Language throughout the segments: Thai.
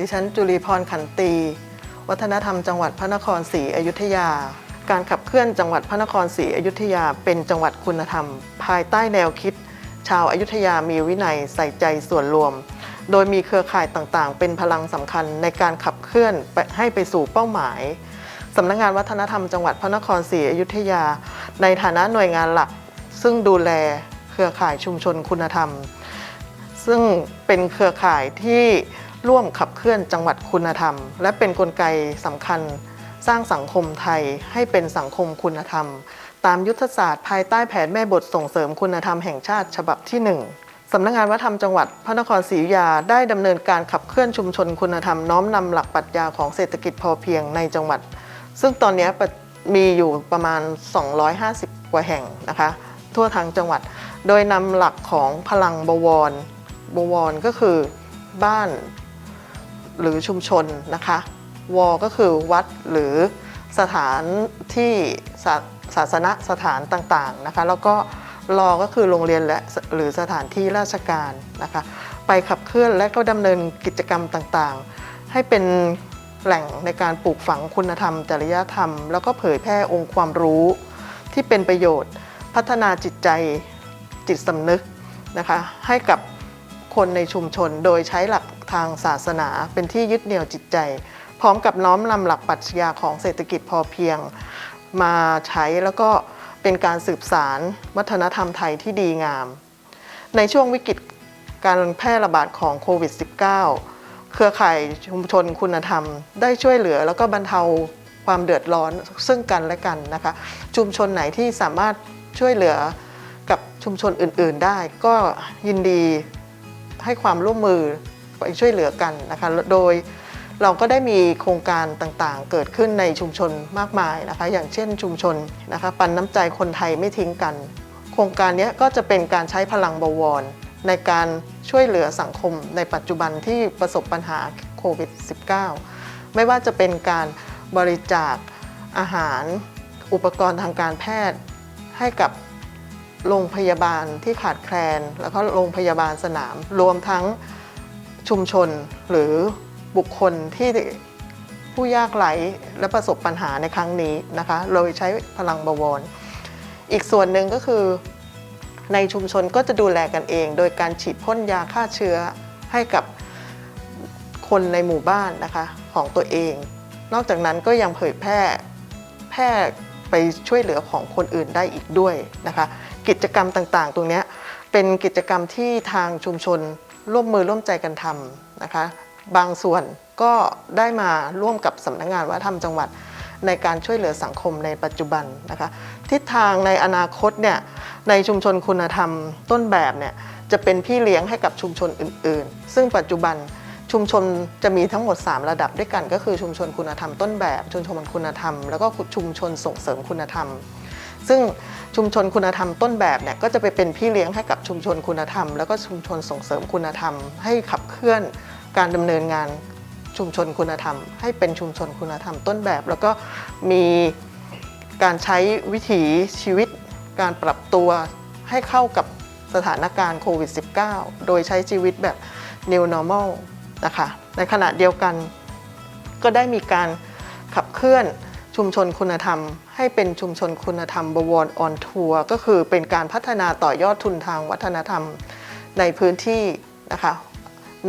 ดิฉันจุลีพรขันตี วัฒนธรรมจังหวัดพระนครศรีอยุธยา การขับเคลื่อนจังหวัดพระนครศรีอยุธยาเป็นจังหวัดคุณธรรม ภายใต้แนวคิด ชาวอายุทยามีวินัยใส่ใจส่วนรวม โดยมีเครือข่ายต่างๆ เป็นพลังสำคัญในการขับเคลื่อนให้ไปสู่เป้าหมายสำนักงานวัฒนธรรมจังหวัดพระนครศรีอยุธยา ในฐานะหน่วยงานหลัก ซึ่งดูแลเครือข่ายชุมชนคุณธรรม ซึ่งเป็นเครือข่ายที่ ร่วมขับเคลื่อนจังหวัดคุณธรรม และเป็นนกลไกสำคัญ สร้างสังคมไทยให้เป็นสังคมคุณธรรม ตามยุทธศาสตร์ภายใต้แผนแม่บทส่งเสริมคุณธรรมแห่งชาติฉบับที่ 1สำนักงานวัฒนธรรมจังหวัดพระนครศรีอยุธยาได้ดำเนินการขับเคลื่อนชุมชนคุณธรรมน้อมนำหลักปรัชญาของเศรษฐกิจพอเพียงในจังหวัด ซึ่งตอนนี้มีอยู่ประมาณ 250 กว่าแห่งนะคะ ทั่วทางจังหวัด โดยนำหลักของพลังบวร บวรก็คือ บ้าน หรือชุมชนนะคะวก็คือวัดหรือสถานที่ศาศาสนสถานต่างๆนะคะแล้วก็รอก็คือโรงเรียนและหรือสถานที่ราชการนะคะไปขับเคลื่อนและก็ดำเนินกิจกรรมต่างๆ ให้เป็นแหล่งในการปลูกฝังคุณธรรม จริยธรรม แล้วก็เผยแพร่องค์ความรู้ ที่เป็นประโยชน์ พัฒนาจิตใจจิตสำนึกนะคะให้กับคนในชุมชนโดยใช้หลัก ทางศาสนา เป็นที่ยึดเหนี่ยวจิตใจ พร้อมกับน้อมนำหลักปรัชญาของเศรษฐกิจพอเพียง มาใช้แล้วก็เป็นการสืบสารวัฒนธรรมไทยที่ดีงาม ในช่วงวิกฤตการแพร่ระบาดของโควิด -19 เครือข่ายชุมชนคุณธรรม ได้ช่วยเหลือแล้วก็บรรเทาความเดือดร้อนซึ่งกันและกันนะคะ ชุมชนไหนที่สามารถช่วยเหลือกับชุมชนอื่น ๆ ได้ ก็ยินดีให้ความร่วมมือ ไปช่วยเหลือกันนะคะโดยเราก็ได้มีโครงการต่างๆ เกิดขึ้นในชุมชนมากมายนะคะ อย่างเช่นชุมชนนะคะปันน้ำใจคนไทยไม่ทิ้งกัน โครงการนี้ก็จะเป็นการใช้พลังบวร ในการช่วยเหลือสังคมในปัจจุบันที่ประสบปัญหาโควิด -19 ไม่ว่าจะเป็นการบริจาคอาหาร อุปกรณ์ทางการแพทย์ให้กับโรงพยาบาลที่ขาดแคลน แล้วก็โรงพยาบาลสนาม รวมทั้ง ชุมชนหรือบุคคลที่ผู้ยากไร้และประสบปัญหาในครั้งนี้นะคะโดยใช้พลังบวร อีกส่วนหนึ่งก็คือ ในชุมชนก็จะดูแลกันเอง โดยการฉีดพ่นยาฆ่าเชื้อให้กับคนในหมู่บ้านนะคะของตัวเอง นอกจากนั้นก็ยังเผยแพร่แพร่ไปช่วยเหลือของคนอื่นได้อีกด้วยนะคะ กิจกรรมต่างๆ ตรงนี้เป็นกิจกรรมที่ทางชุมชน ร่วมมือร่วมใจกันทำนะคะ บางส่วนก็ได้มาร่วมกับสำนักงานวัฒนธรรมจังหวัดในการช่วยเหลือสังคมในปัจจุบันนะคะ ทิศทางในอนาคตเนี่ยในชุมชนคุณธรรมต้นแบบเนี่ยจะเป็นพี่เลี้ยงให้กับชุมชนอื่น ๆ ซึ่งปัจจุบันชุมชนจะมีทั้งหมด 3 ระดับด้วยกัน ก็คือชุมชนคุณธรรมต้นแบบ ชุมชนคุณธรรม แล้วก็ชุมชนส่งเสริมคุณธรรม ซึ่ง ชุมชนคุณธรรมต้นแบบเนี่ยก็จะไปเป็นพี่เลี้ยงให้กับชุมชนคุณธรรม แล้วก็ชุมชนส่งเสริมคุณธรรม ให้ขับเคลื่อนการดำเนินงานชุมชนคุณธรรม ให้เป็นชุมชนคุณธรรมต้นแบบ แล้วก็มีการใช้วิถีชีวิตการปรับตัวให้เข้ากับสถานการณ์โควิด -19 โดยใช้ชีวิตแบบ new normal นะคะ ในขณะเดียวกันก็ได้มีการขับเคลื่อนชุมชนคุณธรรม ให้เป็นชุมชนคุณธรรมบวรออนทัวร์ก็คือเป็นการพัฒนาต่อยอดทุนทางวัฒนธรรมในพื้นที่นะคะ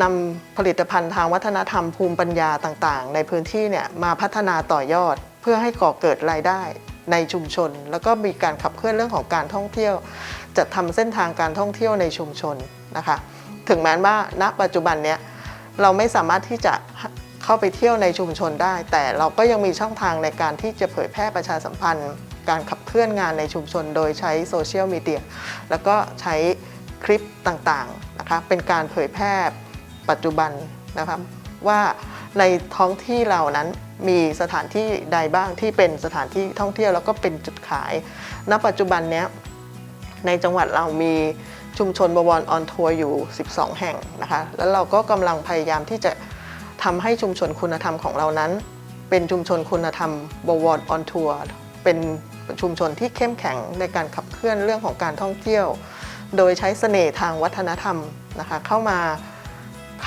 นำผลิตภัณฑ์ทางวัฒนธรรมภูมิปัญญาต่างๆ ในพื้นที่เนี่ยมาพัฒนาต่อยอดเพื่อให้ก่อเกิดรายได้ในชุมชน แล้วก็มีการขับเคลื่อนเรื่องของการท่องเที่ยวจัดทำเส้นทางการท่องเที่ยวในชุมชนนะคะ ถึงแม้ว่าณปัจจุบันเนี้ยเราไม่สามารถที่จะ เข้าไปเที่ยวในชุมชนได้ แต่เราก็ยังมีช่องทางในการที่จะเผยแพร่ประชาสัมพันธ์ การขับเคลื่อนงานในชุมชน โดยใช้โซเชียลมีเดียแล้วก็ใช้คลิปต่างๆนะคะเป็นการเผยแพร่ปัจจุบันนะคะว่าในท้องที่เรานั้นมีสถานที่ใดบ้างที่เป็นสถานที่ท่องเที่ยวแล้วก็เป็นจุดขาย ณ ปัจจุบันเนี้ยในจังหวัดเรามีชุมชนบวรออนทัวร์อยู่ 12 แห่งนะคะ แล้วเราก็กำลังพยายามที่จะ ทำให้ชุมชนคุณธรรมของเรานั้น เป็นชุมชนคุณธรรมบวรออนทัวร์เป็นชุมชนที่เข้มแข็งในการขับเคลื่อนเรื่องของการท่องเที่ยว โดยใช้เสน่ห์ทางวัฒนธรรมนะคะเข้ามา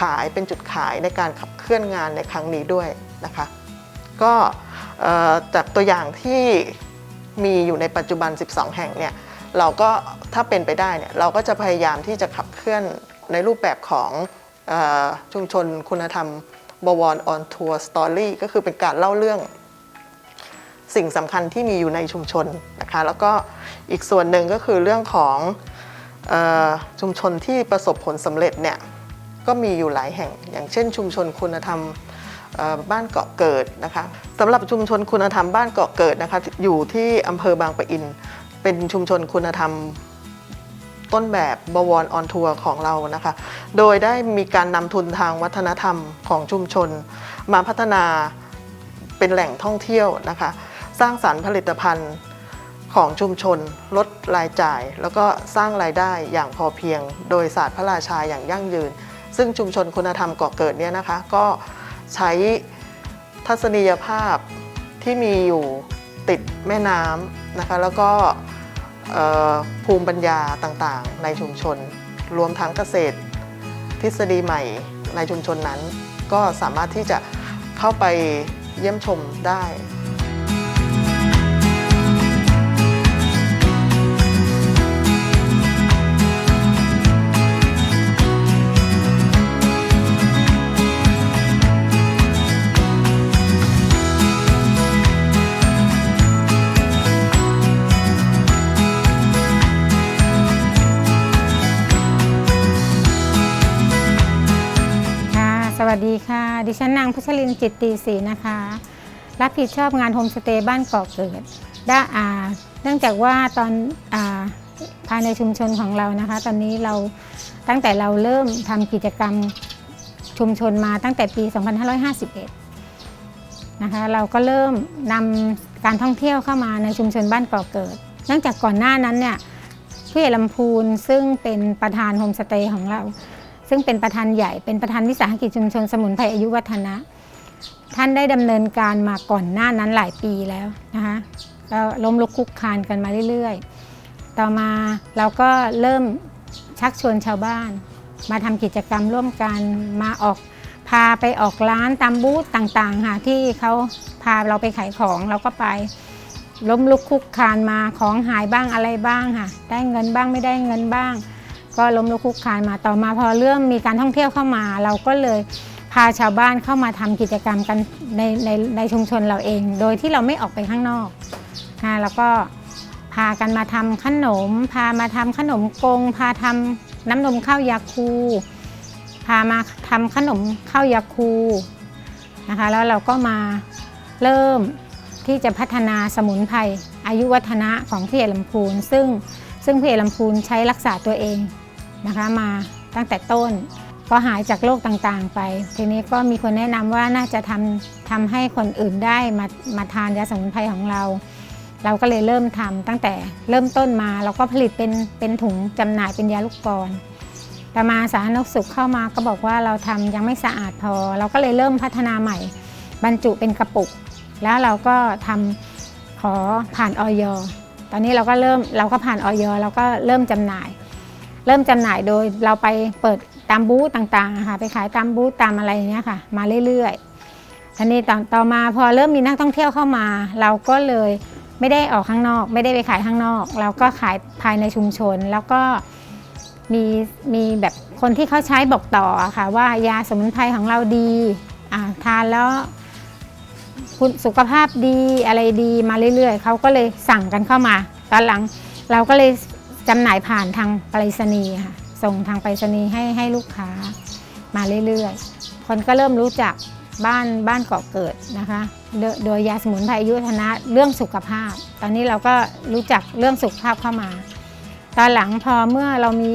ขายเป็นจุดขายในการขับเคลื่อนงานในครั้งนี้ด้วยนะคะก็จากตัวอย่างที่มีอยู่ในปัจจุบัน 12 แห่งเนี่ยเราก็ถ้าเป็นไปได้เนี่ยเราก็จะพยายามที่จะขับเคลื่อนในรูปแบบของอชุมชนคุณธรรม บวรออนทัวร์สตอรี่ก็คือเป็นการเล่าเรื่อง สิ่งสำคัญที่มีอยู่ในชุมชนนะคะ แล้วก็อีกส่วนหนึ่งก็คือเรื่องของออชุมชนที่ประสบผลสำเร็จเนี่ยก็มีอยู่หลายแห่ง อย่างเช่น ชุมชนคุณธรรมบ้านเกาะเกิดนะคะสำหรับชุมชนคุณธรรมบ้านเกาะเกิดนะคะอยู่ที่อำเภอบางปะอิน เป็นชุมชนคุณธรรม ต้นแบบบวรออนทัวร์ของเรานะคะ โดยได้มีการนำทุนทางวัฒนธรรมของชุมชน มาพัฒนาเป็นแหล่งท่องเที่ยวนะคะ สร้างสารรค์ผลิตภัณฑ์ของชุมชน ลดรายจ่าย แล้วก็สร้างรายได้อย่างพอเพียง โดยศาสตร์พระราชาอย่างยั่งยืน ซึ่งชุมชนคุณธรรมเกาะเกิดเนี่ยนะคะ ก็ใช้ทัศนียภาพที่มีอยู่ติดแม่น้ำนะคะ แล้วก็ ภูมิปัญญาต่างๆ ในชุมชน รวมทั้งเกษตร ทฤษฎีใหม่ในชุมชนนั้น ก็สามารถที่จะเข้าไปเยี่ยมชมได้ วัสดีค่ะ ดิฉันนางพัชรินจิตตีศรีนะคะ รับผิดชอบงานโฮมสเตย์บ้านเกาะเกิดได้อ่าเนื่องจากว่าตอนอาภายในชุมชนของเรานะคะ ตอนนี้เราตั้งแต่เราเริ่มทำกิจกรรมชุมชนมาตั้งแต่ปี 2551 นะคะ เราก็เริ่มนำการท่องเที่ยวเข้ามาในชุมชนบ้านเกาะเกิด เนื่องจากก่อนหน้านั้นเนี่ยผู้ใหญ่ลำพูนซึ่งเป็นประธานโฮมสเตย์ของเรา ซึ่งเป็นประธานใหญ่เป็นประธานวิสาหกิจชุมชนสมุนไพรอายุวัฒนะ ท่านได้ดำเนินการมาก่อนหน้านั้นหลายปีแล้วนะคะก็ล้มลุกคุกคานกันมาเรื่อยๆ ต่อมาเราก็เริ่มชักชวนชาวบ้าน มาทำกิจกรรมร่วมกันมาออกพาไปออกร้านตามบูธต่างๆค่ะที่เขาพาเราไปขายของเราก็ไปล้มลุกคุกคานมาของหายบ้างอะไรบ้างค่ะ ได้เงินบ้างไม่ได้เงินบ้าง ก็ล้มลุกคลุกคลานมาต่อมาพอเริ่มมีการท่องเที่ยวเข้ามา เราก็เลยพาชาวบ้านเข้ามาทำกิจกรรมกันในในในชุมชนเราเอง โดยที่เราไม่ออกไปข้างนอกนะแล้วก็พากันมาทำขนม พามาทำขนมกง พาทำน้ำนมข้าวยาคู พามาทำขนมข้าวยาคูนะคะแล้วเราก็มาเริ่มที่จะพัฒนาสมุนไพรอายุวัฒนะของพี่เอลำพูนซึ่งซึ่งพี่เอลำพูนใช้รักษาตัวเอง นะคะมาตั้งแต่ต้น ก็หายจากโรคต่างๆ ไป ทีนี้ก็มีคนแนะนำว่าน่าจะทำทำให้คนอื่นได้มามาทานยาสมุนไพรของเรา เราก็เลยเริ่มทำตั้งแต่เริ่มต้นมาเราก็ผลิตเป็นเป็นถุงจำหน่ายเป็นยาลูกกรต่มาสาธารณสุขเข้ามาก็บอกว่าเราทำยังไม่สะอาดพอ เราก็เลยเริ่มพัฒนาใหม่ บรรจุเป็นกระปุก แล้วเราก็ทำขอผ่านออยตอนนี้เราก็เริ่มเราก็ผ่านออยเราก็เริ่มจำหน่าย เริ่มจำหน่ายโดยเราไปเปิดตามบูธต่างๆค่ะไปขายตามบูธตามอะไรอย่างเงี้ยค่ะ มาเรื่อยๆทีนี้ต่อต่อมาพอเริ่มมีนักท่องเที่ยวเข้ามา เราก็เลยไม่ได้ออกข้างนอก ไม่ได้ไปขายข้างนอก เราก็ขายภายในชุมชน แล้วก็มีมีแบบคนที่เขาใช้บอกต่อค่ะ ว่ายาสมุนไพรของเราดีอ่าทานแล้วคุณสุขภาพดีอะไรดีมาเรื่อยๆเขาก็เลยสั่งกันเข้ามา ตอนหลังเราก็เลย จำหน่ายผ่านทางไปรษณีย์ค่ะส่งทางไปรษณีย์ให้ให้ลูกค้ามาเรื่อยๆ คนก็เริ่มรู้จักบ้านบ้านเกาะเกิดนะคะ โดยยาสมุนไพรอายุวัฒนะเรื่องสุขภาพ ตอนนี้เราก็รู้จักเรื่องสุขภาพเข้ามา ตอนหลังพอเมื่อเรามี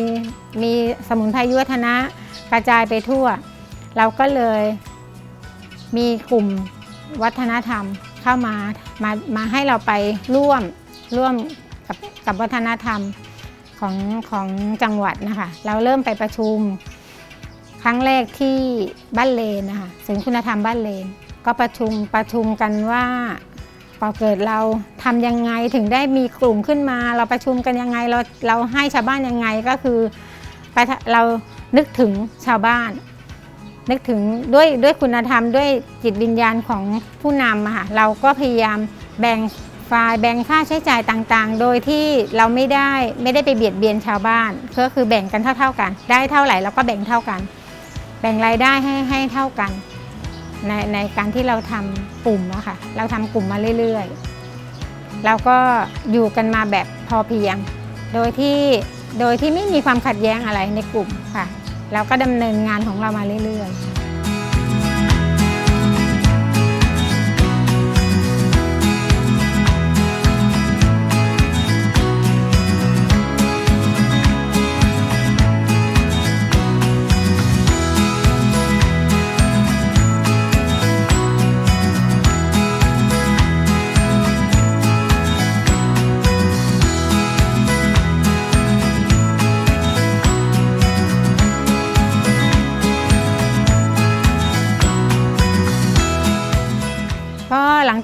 มีสมุนไพรอายุวัฒนะกระจายไปทั่ว เราก็เลยมีกลุ่มวัฒนธรรมเข้ามามามาให้เราไปร่วมร่วมกับกับวัฒนธรรม ของของจังหวัดนะคะ เราเริ่มไปประชุม ครั้งแรกที่บ้านเลนนะคะศูนย์คุณธรรมบ้านเลน ก็ประชุมประชุมกันว่าพอเกิดเราทำยังไงถึงได้มีกลุ่มขึ้นมา เราประชุมกันยังไงเราเราให้ชาวบ้านยังไงก็คือประทะเรานึกถึงชาวบ้าน นึกถึงด้วยด้วยคุณธรรมด้วยจิตวิญญาณของผู้นำอะค่ะเราก็พยายามแบ่ง ฝ่ายแบ่งค่าใช้จ่ายต่างๆ โดยที่เราไม่ได้ไม่ได้ไปเบียดเบียนชาวบ้านก็คือแบ่งกันเท่า ๆกัน ได้เท่าไหร่เราก็แบ่งเท่ากัน แบ่งรายได้ให้ให้เท่ากัน ในในการที่เราทำกลุ่มอะค่ะเราทำกลุ่มมาเรื่อยๆเราก็อยู่กันมาแบบพอเพียง โดยที่โดยที่ไม่มีความขัดแย้งอะไรในกลุ่มค่ะ เราก็ดำเนินงานของเรามาเรื่อยๆ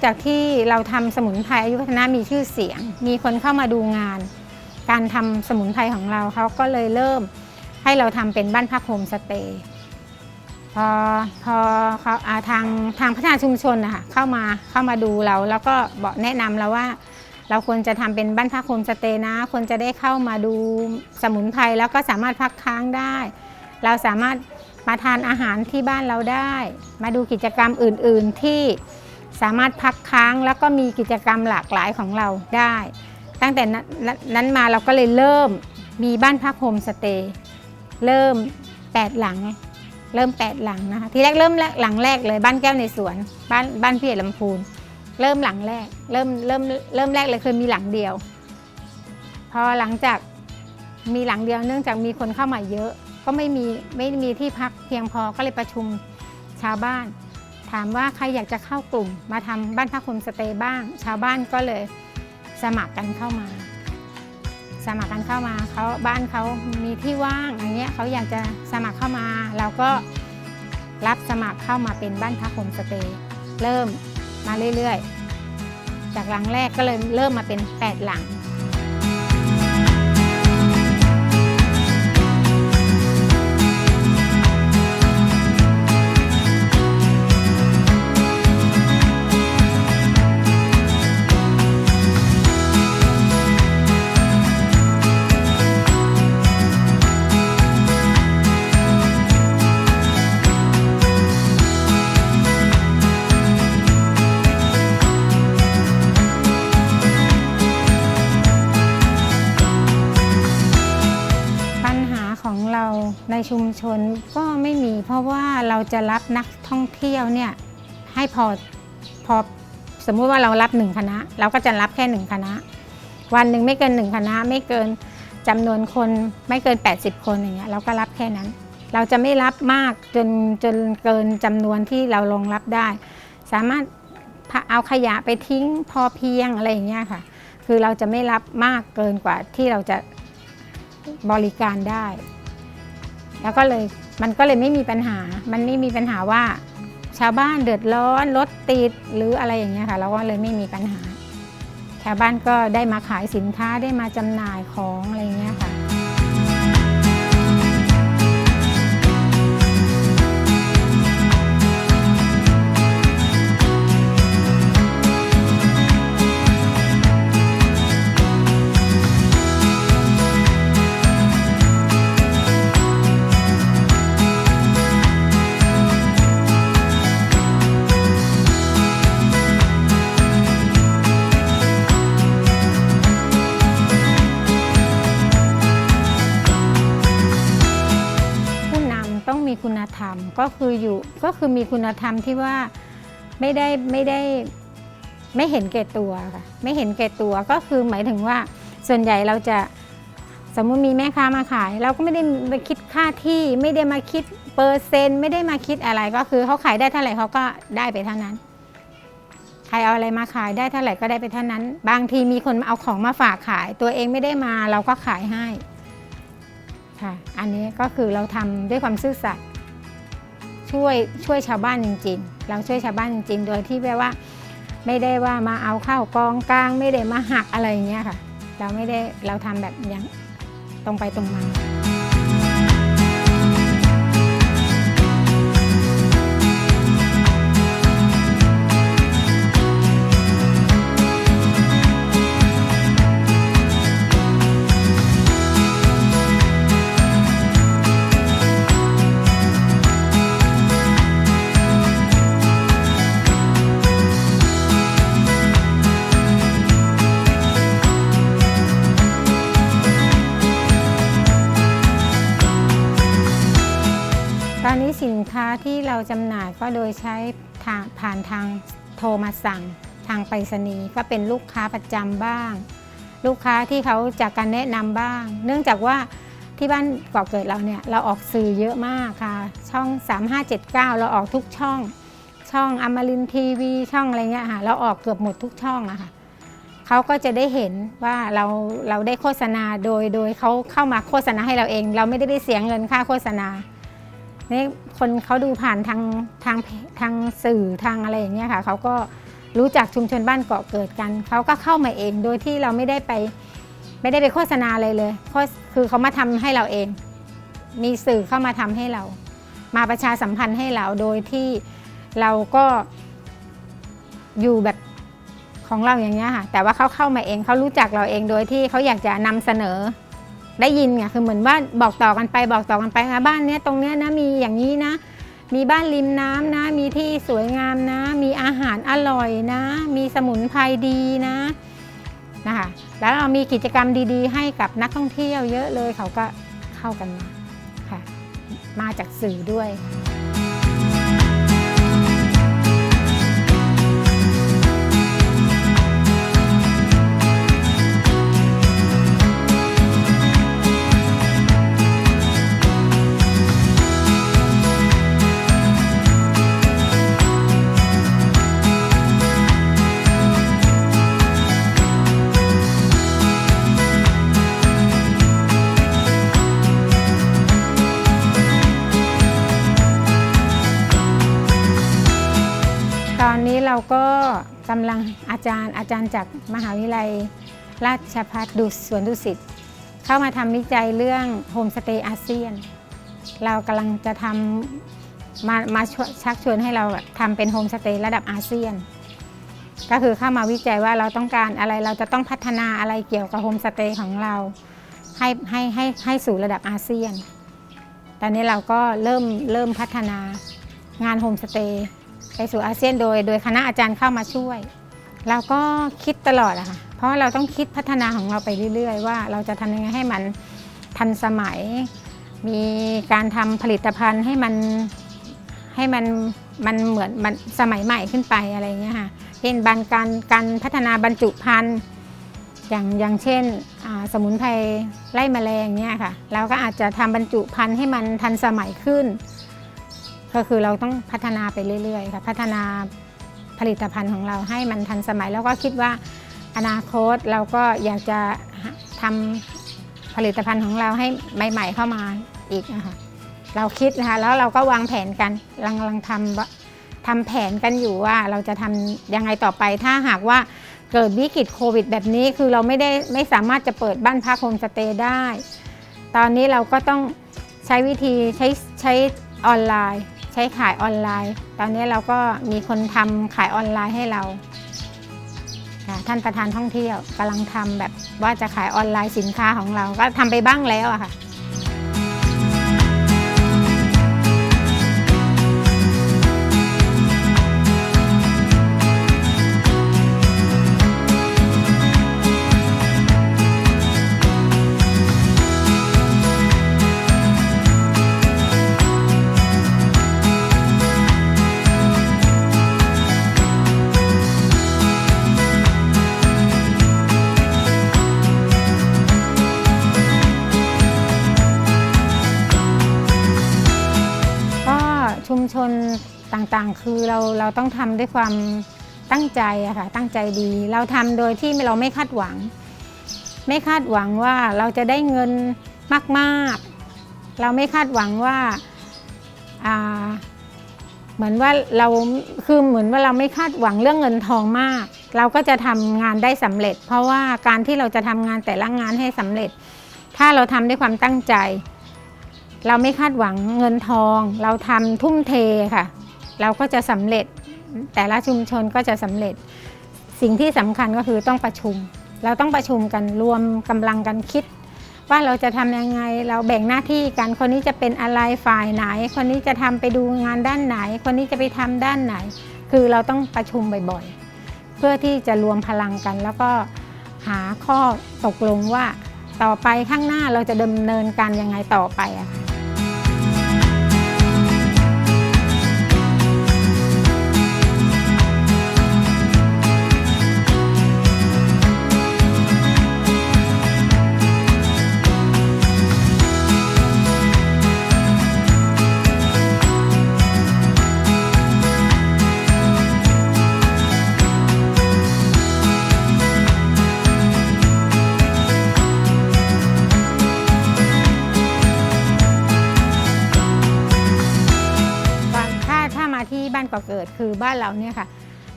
จากที่เราทำสมุนไพรอายุพัฒนามีชื่อเสียง มีคนเข้ามาดูงาน การทำสมุนไพรของเราเขาก็เลยเริ่มให้เราทำเป็นบ้านพักโฮมสเตย์พอพอเขาอาทางทางพัฒนาชุมชนนะคะเข้ามาเข้ามาดูเรา แล้วก็บอกแนะนำเราว่า เราควรจะทำเป็นบ้านพักโฮมสเตย์นะควรจะได้เข้ามาดูสมุนไพรแล้วก็สามารถพักค้างได้ เราสามารถมาทานอาหารที่บ้านเราได้ มาดูกิจกรรมอื่น ๆที่ สามารถพักค้างแล้วก็มีกิจกรรมหลากหลายของเราได้ ตั้งแต่นั้นมาเราก็เลยเริ่มมีบ้านพักโฮมสเตย์เริ่ม 8 หลัง เริ่ม 8 หลังนะคะทีแรกเริ่มหลังแรกเลยบ้านแก้วในสวนบ้านบ้านพี่เอกลำพูนเริ่มหลังแรกเริ่มเริ่มเริ่มแรกเลยคือมีหลังเดียว พอหลังจากมีหลังเดียวเนื่องจากมีคนเข้ามาเยอะ ก็ไม่มีไม่มีที่พักเพียงพอก็เลยประชุมชาวบ้าน ถามว่าใครอยากจะเข้ากลุ่ม มาทำบ้านพักโฮมสเตย์บ้าง ชาวบ้านก็เลยสมัครกันเข้ามา สมัครกันเข้ามาเขาบ้านเขามีที่ว่างอย่างเงี้ยเขาอยากจะสมัครเข้ามาเราก็รับสมัครเข้ามาเป็นบ้านพักโฮมสเตย์เริ่มมาเรื่อยๆ จากหลังแรกก็เลยเริ่มมาเป็น 8 หลัง ชุมชนก็ไม่มี เพราะว่าเราจะรับนักท่องเที่ยวเนี่ยให้พอพอสมมุติว่าเรารับหนึ่งคณะ เราก็จะรับแค่หนึ่งคณะ วันหนึ่งไม่เกินหนึ่งคณะ ไม่เกินจำนวนคนไม่เกิน 80 คนอย่างเงี้ยเราก็รับแค่นั้น เราจะไม่รับมากจนจนเกินจำนวนที่เรารองรับได้ สามารถเอาขยะไปทิ้งพอเพียงอะไรอย่างเงี้ยค่ะ คือเราจะไม่รับมากเกินกว่าที่เราจะบริการได้ แล้วก็เลยมันก็เลยไม่มีปัญหา มันไม่มีปัญหาว่า ชาวบ้านเดือดร้อนรถติดหรืออะไรอย่างเงี้ยค่ะเราก็เลยไม่มีปัญหา ชาวบ้านก็ได้มาขายสินค้าได้มาจำหน่ายของอะไรเงี้ยค่ะ ก็คืออยู่ก็คือมีคุณธรรมที่ว่าไม่ได้ไม่ได้ไม่เห็นแก่ตัวค่ะไม่เห็นแก่ตัวก็คือหมายถึงว่าส่วนใหญ่เราจะสมมุติมีแม่ค้ามาขาย เราก็ไม่ได้มาคิดค่าที่ไม่ได้มาคิดเปอร์เซ็นต์ไม่ได้มาคิดอะไรก็คือเขาขายได้เท่าไหร่เขาก็ได้ไปเท่านั้น ใครเอาอะไรมาขายได้เท่าไหร่ก็ได้ไปเท่านั้น บางทีมีคนมาเอาของมาฝากขาย ตัวเองไม่ได้มาเราก็ขายให้ค่ะอันนี้ก็คือเราทำด้วยความซื่อสัตย์ ช่วยช่วยชาวบ้านจริง ๆ เราช่วยชาวบ้านจริง ๆ โดยที่แบบว่า ไม่ได้ว่ามาเอาข้าวกองกลาง ไม่ได้มาหักอะไรอย่างเงี้ยค่ะ เราไม่ได้เราทำแบบอย่างตรงไปตรงมา ค้าที่เราจำหน่ายก็โดยใช้ทางผ่านทางโทรมาสั่ง ทางไปรษณีย์ก็เป็นลูกค้าประจำบ้าง ลูกค้าที่เขาจากการแนะนำบ้าง เนื่องจากว่าที่บ้านกาะเกิดเราเนี่ยเราออกสื่อเยอะมากค่ะ ช่อง 3579 เราออกทุกช่อง ช่องอมรินทีวีช่องอะไรเงี้ยค่ะเราออกเกือบหมดทุกช่องอะค่ะเขาก็จะได้เห็นว่าเราเราได้โฆษณาโดยโดยเขาเข้ามาโฆษณาให้เราเอง เราไม่ได้ได้เสียเงินค่าโฆษณา นี่คนเขาดูผ่านทางทางทางสื่อทางอะไรอย่างเงี้ยค่ะเขาก็รู้จักชุมชนบ้านเกาะเกิดกันเขาก็เข้ามาเองโดยที่เราไม่ได้ไปไม่ได้ไปโฆษณาอะไรเลยคือเขามาทำให้เราเอง มีสื่อเข้ามาทำให้เรา มาประชาสัมพันธ์ให้เราโดยที่เราก็อยู่แบบของเราอย่างเงี้ยค่ะแต่ว่าเขาเข้ามาเองเขารู้จักเราเองโดยที่เขาอยากจะนำเสนอ ได้ยินไงคือเหมือนว่าบอกต่อกันไปบอกต่อกันไปนะบ้านเนี้ยตรงเนี้ยนะมีอย่างนี้นะ มีบ้านริมน้ำนะ มีที่สวยงามนะ มีอาหารอร่อยนะ มีสมุนไพรดีนะนะคะแล้วเรามีกิจกรรมดีๆ ให้กับนักท่องเที่ยวเยอะเลยเขาก็เข้ากันมาค่ะมาจากสื่อด้วย นนี้เราก็กำลังอาจารย์อาจารย์จากมหาวิทยาลัย ราชภัฏดุสวนดุสิตเข้ามาทำวิจัยเรื่องโฮมสเตย์อาเซียน เรากำลังจะทำมามาชชักชวนให้เราทำเป็นโฮมสเตย์ระดับอาเซียน ก็คือเข้ามาวิจัยว่าเราต้องการอะไรเราจะต้องพัฒนาอะไรเกี่ยวกับโฮมสเตย์ของเราให้ให้ให้ให้สู่ระดับอาเซียน ตอนนี้เราก็เริ่มเริ่มพัฒนางานโฮมสเตย์ ไปสู่อาเซียนโดย โดยคณะอาจารย์เข้ามาช่วย เราก็คิดตลอดอะค่ะ เพราะเราต้องคิดพัฒนาของเราไปเรื่อย ๆ ว่าเราจะทำยังไงให้มันทันสมัย มีการทำผลิตภัณฑ์ให้มันให้มันมันเหมือนมันสมัยใหม่ขึ้นไปอะไรเงี้ยค่ะเช่นบานการการพัฒนาบรรจุภัณฑ์อย่างอย่างเช่นสมุนไพรไล่แมลงเนี่ยค่ะเราก็อาจจะทำบรรจุภัณฑ์ให้มันทันสมัยขึ้น ก็คือเราต้องพัฒนาไปเรื่อยๆค่ะพัฒนาผลิตภัณฑ์ของเราให้มันทันสมัย แล้วก็คิดว่าอนาคตเราก็อยากจะทำผลิตภัณฑ์ของเราให้ใหม่ ๆ เข้ามาอีกนะคะเราคิดนะคะแล้วเราก็วางแผนกันกำลังทำทำแผนกันอยู่ว่าเราจะทำยังไงต่อไปถ้าหากว่าเกิดวิกฤตโควิด แบบนี้คือเราไม่ได้ไม่สามารถจะเปิดบ้านพักโฮมสเตย์ได้ ตอนนี้เราก็ต้องใช้วิธีใช้ใช้ออนไลน์ ใช้ขายออนไลน์ ตอนนี้เราก็มีคนทำขายออนไลน์ให้เราท่านประธานท่องเที่ยวกำลังทำแบบว่าจะขายออนไลน์สินค้าของเราก็ทำไปบ้างแล้วอะค่ะ คือเราเราต้องทำด้วยความตั้งใจอะค่ะตั้งใจดี เราทำโดยที่เราไม่คาดหวัง ไม่คาดหวังว่าเราจะได้เงินมากๆ เราไม่คาดหวังว่าอ่าเหมือนว่าเราคือเหมือนว่าเราไม่คาดหวังเรื่องเงินทองมาก เราก็จะทำงานได้สำเร็จ เพราะว่าการที่เราจะทำงานแต่ละงานให้สำเร็จ ถ้าเราทำด้วยความตั้งใจ เราไม่คาดหวังเงินทอง เราทำทุ่มเทค่ะ เราก็จะสำเร็จแต่ละชุมชนก็จะสำเร็จ สิ่งที่สำคัญก็คือต้องประชุม เราต้องประชุมกันรวมกำลังกันคิด ว่าเราจะทำยังไงเราแบ่งหน้าที่กัน คนนี้จะเป็นอะไรฝ่ายไหน คนนี้จะทำไปดูงานด้านไหน คนนี้จะไปทำด้านไหน คือเราต้องประชุมบ่อยๆ เพื่อที่จะรวมพลังกัน แล้วก็หาข้อตกลงว่าต่อไปข้างหน้าเราจะดำเนินการยังไงต่อไปอะค่ะ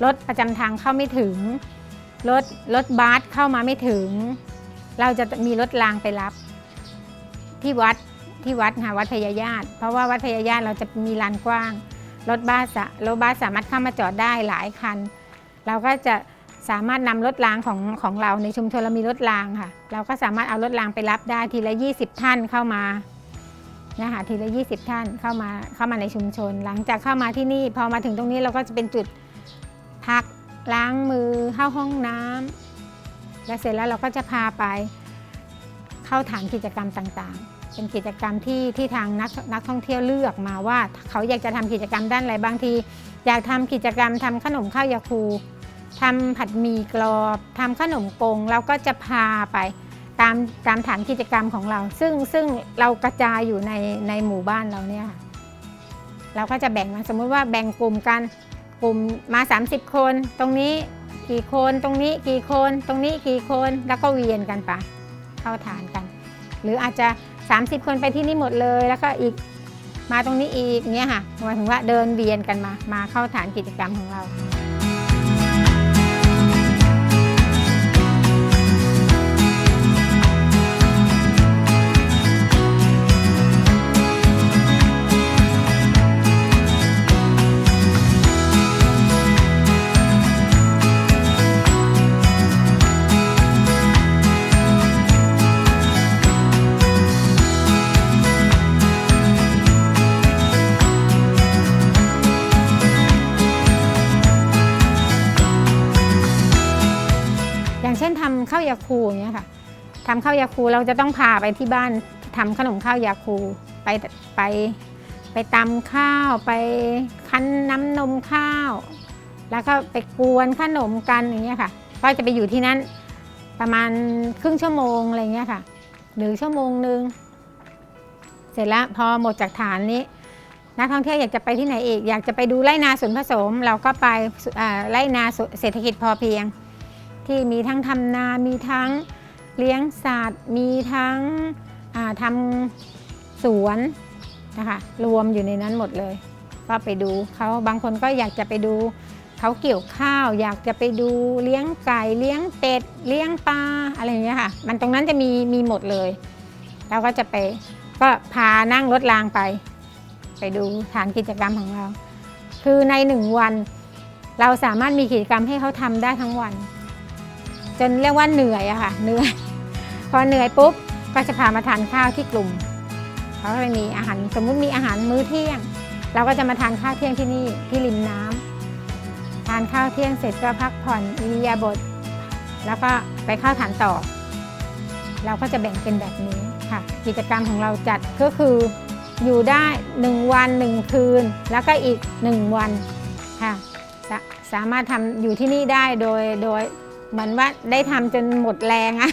รถประจำทางเข้าไม่ถึง รถรถบัสเข้ามาไม่ถึง เราจะมีรถรางไปรับ ที่วัดที่วัดค่ะวัดพญาญาติ เพราะว่าวัดพญาญาติเราจะมีลานกว้าง รถบัสรถบัสสามารถเข้ามาจอดได้หลายคัน เราก็จะสามารถนำรถรางของของเราในชุมชนเรามีรถรางค่ะ เราก็สามารถเอารถรางไปรับได้ทีละ 20 ท่านเข้ามานะคะทีละ 20 ท่านเข้ามาเข้ามาในชุมชน หลังจากเข้ามาที่นี่พอมาถึงตรงนี้เราก็จะเป็นจุด พักล้างมือเข้าห้องน้ำและเสร็จแล้วเราก็จะพาไปเข้าฐานกิจกรรมต่างๆ เป็นกิจกรรมที่ที่ทางนักนักท่องเที่ยวเลือกมาว่า เขาอยากจะทำกิจกรรมด้านอะไรบางที อยากทำกิจกรรมทำขนมข้าวยาคูทำผัดหมี่กรอบทำขนมกงเราก็จะพาไปตามตามฐานกิจกรรมของเรา ซึ่งซึ่งเรากระจายอยู่ในในหมู่บ้านเราเนี่ยค่ะเราก็จะแบ่งมาสมมุติว่าแบ่งกลุ่มกัน กลุ่มมา 30 คน ตรงนี้กี่คนตรงนี้กี่คน ตรงนี้กี่คนแล้วก็เวียนกันไปเข้าฐานกัน หรืออาจจะ 30 คนไปที่นี่หมดเลย แล้วก็อีกมาตรงนี้อีกเนี่ยค่ะหมายถึงว่าเดินเวียนกันมา มาเข้าฐานกิจกรรมของเรา วยาคูอย่างเงี้ยค่ะทำข้าวยาคูเราจะต้องพาไปที่บ้านทำขนมข้าวยาคูไปไปไปตำข้าวไปคั้นน้ำนมข้าว แล้วก็ไปกวนขนมกันอย่างเงี้ยค่ะ ก็จะไปอยู่ที่นั้นประมาณครึ่งชั่วโมงอะไรเงี้ยค่ะหรือชั่วโมงหนึ่งเสร็จแล้วพอหมดจากฐานนี้นักท่องเที่ยวอยากจะไปที่ไหนอีก อยากจะไปดูไร่นาสวนผสม เราก็ไปไร่นาเศรษฐกิจพอเพียง ที่มีทั้งทำนา มีทั้งเลี้ยงสัตว์ มีทั้งทำสวนนะคะรวมอยู่ในนั้นหมดเลย ก็ไปดูเขาบางคนก็อยากจะไปดูเขาเกี่ยวข้าว อยากจะไปดูเลี้ยงไก่เลี้ยงเป็ดเลี้ยงปลาอะไรอย่างเงี้ยค่ะ มันตรงนั้นจะมีมีหมดเลยเราก็จะไปก็พานั่งรถรางไป ไปดูฐานกิจกรรมของเรา คือในหนึ่งวัน เราสามารถมีกิจกรรมให้เขาทำได้ทั้งวัน จนเรียกว่าเหนื่อยอะค่ะเหนื่อยพอเหนื่อยปุ๊บก็จะพามาทานข้าวที่กลุ่มเขาจะมีอาหารสมมุติมีอาหารมื้อเที่ยงเราก็จะมาทานข้าวเที่ยงที่นี่ที่ริมน้ำทานข้าวเที่ยงเสร็จก็พักผ่อนอิริยาบถแล้วก็ไปเข้าฐานต่อ เราก็จะแบ่งเป็นแบบนี้ค่ะ กิจกรรมของเราจัดก็คืออยู่ได้ 1 วัน 1 คืน แล้วก็อีก 1 วันค่ะสาสามารถทำอยู่ที่นี่ได้โดยโดย เหมือนว่าได้ทำจนหมดแรงอะ